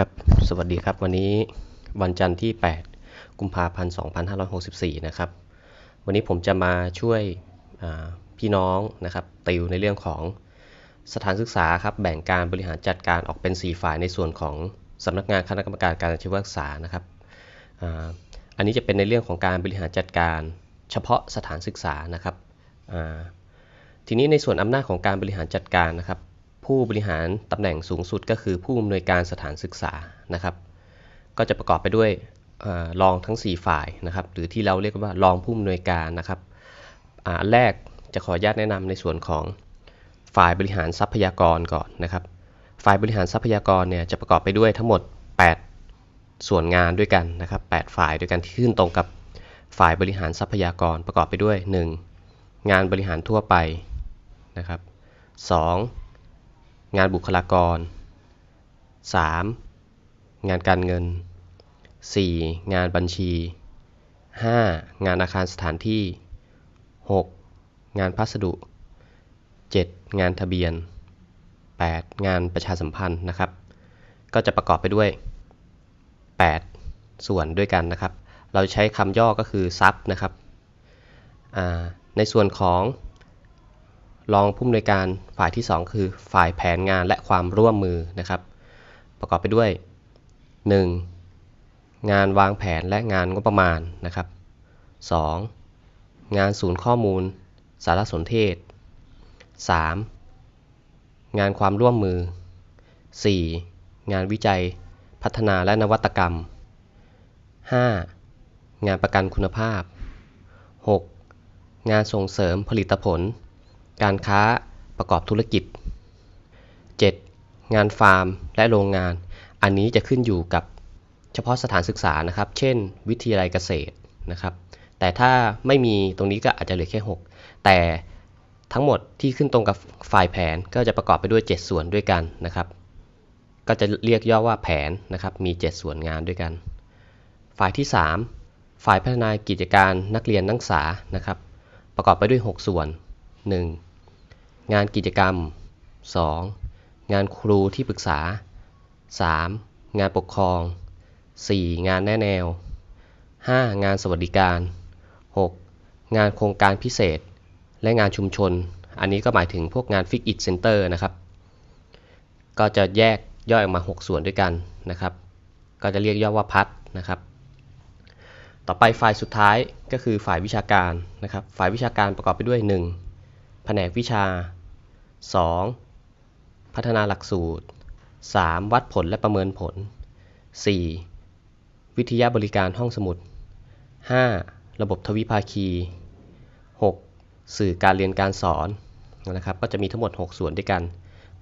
ครับ สวัสดีครับ วันนี้วันจันทร์ที่ 8 กุมภาพันธ์ 2564 นะครับ วันนี้ผมจะมาช่วยพี่น้องนะครับติวในเรื่องของสถานศึกษาครับ แบ่งการบริหารจัดการออกเป็น 4 ฝ่ายในส่วนของสำนักงานคณะกรรมการการอาชีวศึกษานะครับอันนี้จะเป็นในเรื่องของการบริหารจัดการเฉพาะสถานศึกษานะครับทีนี้ในส่วนอำนาจของการบริหารจัดการนะครับ ผู้บริหารตำแหน่งสูงสุดก็คือผู้อำนวยการสถานศึกษานะครับ ก็จะประกอบไปด้วยรองทั้ง 4 ฝ่ายนะครับ หรือที่เราเรียกว่ารองผู้อำนวยการนะครับอันแรกจะขออนุญาตแนะนำในส่วนของฝ่ายบริหารทรัพยากรก่อนนะครับ ฝ่ายบริหารทรัพยากรเนี่ยจะประกอบไปด้วยทั้งหมด 8 ส่วนงานด้วยกันนะครับ 8 ฝ่ายด้วยกันที่ขึ้นตรงกับฝ่ายบริหารทรัพยากรประกอบไปด้วย 1. งานบริหารทั่วไปนะครับ 2. งานบุคลากร 3. งานการเงิน 4. งานบัญชี 5. งานอาคารสถานที่ 6. งานพัสดุ 7. งานทะเบียน 8. งานประชาสัมพันธ์นะครับ ก็จะประกอบไปด้วย 8 ส่วนด้วยกันนะครับ เราใช้คำย่อก็คือซับนะครับในส่วนของ รองผู้อำนวยการฝ่ายที่ 2 คือฝ่ายแผนงานและความร่วมมือนะครับ ประกอบไปด้วย 1. งานวางแผนและงานงบประมาณนะครับ 2. งานศูนย์ข้อมูล สารสนเทศ 3. งานความร่วมมือ 4. งานวิจัย พัฒนาและนวัตกรรม 5. งานประกันคุณภาพ 6. งานส่งเสริมผลิตผล การค้าประกอบธุรกิจ 7. งานฟาร์มและโรงงาน อันนี้จะขึ้นอยู่กับเฉพาะสถานศึกษานะครับ เช่น วิทยาลัยเกษตรนะครับ แต่ถ้าไม่มีตรงนี้ก็อาจจะเหลือแค่ 6 แต่ทั้งหมดที่ขึ้นตรงกับฝ่ายแผนก็จะประกอบไปด้วย 7 ส่วนด้วยกันนะครับ ก็จะเรียกย่อว่าแผนนะครับ มี 7 ส่วนงานด้วยกัน ฝ่ายที่ 3 ฝ่ายพัฒนากิจการนักเรียนนักศึกษานะครับ ประกอบไปด้วย 6 ส่วน 1. งานกิจกรรม 2. งานครูที่ปรึกษา 3. งานปกครอง 4. งานแนะแนว 5. งานสวัสดิการ 6. งานโครงการพิเศษ และงานชุมชน อันนี้ก็หมายถึงพวกงานฟิกอิทเซ็นเตอร์นะครับ ก็จะแยกย่อยออกมา 6 ส่วนด้วยกันนะครับ ก็จะเรียกย่อว่าพัดนะครับ ต่อไปฝ่ายสุดท้ายก็คือฝ่ายวิชาการนะครับ ฝ่ายวิชาการประกอบไปด้วย 1 แผนกวิชา 2. พัฒนาหลักสูตร 3. วัดผลและประเมินผล 4. วิทยาบริการห้องสมุด 5. ระบบทวิภาคี 6. สื่อการเรียนการสอนนะครับก็จะมีทั้งหมด 6 ส่วนด้วยกัน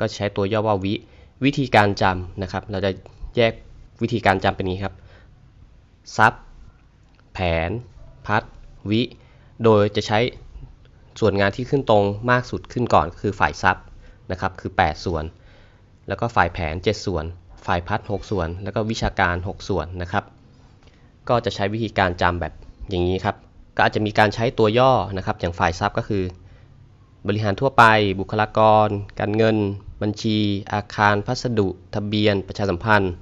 ก็ใช้ตัวย่อว่าวิวิธีการจำนะครับ เราจะแยกวิธีการจำเป็นนี้ครับซับแผน พัด วิ โดยจะใช้ ส่วนงานที่ขึ้นตรงมากสุดขึ้นก่อนคือฝ่ายซับนะครับคือ 8 ส่วน แล้วก็ฝ่ายแผน 7 ส่วน ฝ่ายพัด 6 ส่วน แล้วก็วิชาการ 6 ส่วนนะครับ ก็จะใช้วิธีการจำแบบอย่างนี้ครับ ก็อาจจะมีการใช้ตัวย่อนะครับ อย่างฝ่ายซับก็คือ บริหารทั่วไป บุคลากร การเงิน บัญชี อาคาร พัสดุ ทะเบียน ประชาสัมพันธ์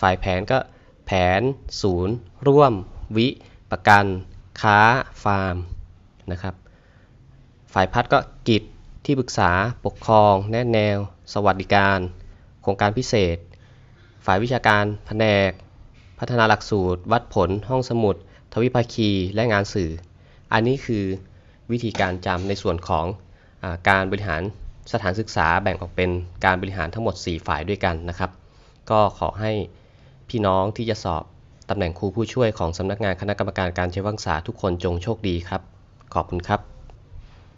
ฝ่ายแผนก็แผน ศูนย์ ร่วม วิ ประกัน ค้า ฟาร์มนะครับ ฝ่ายพัดก็กิจที่ปรึกษาปกครอง แนะแนว สวัสดิการ โครงการพิเศษ ฝ่ายวิชาการ แผนก พัฒนาหลักสูตร วัดผล ห้องสมุด ทวิภาคี และงานสื่อ อันนี้คือวิธีการจำในส่วนของอการบริหารสถานศึกษาแบ่งออกเป็นการบริหารทั้งหมด 4 ฝ่ายด้วยกันนะครับ ก็ขอให้พี่น้องที่จะสอบตำแหน่งครูผู้ช่วยของสำนักงานคณะกรรมการการใช้วังษาทุกคนจงโชคดีครับ ขอบคุณครับ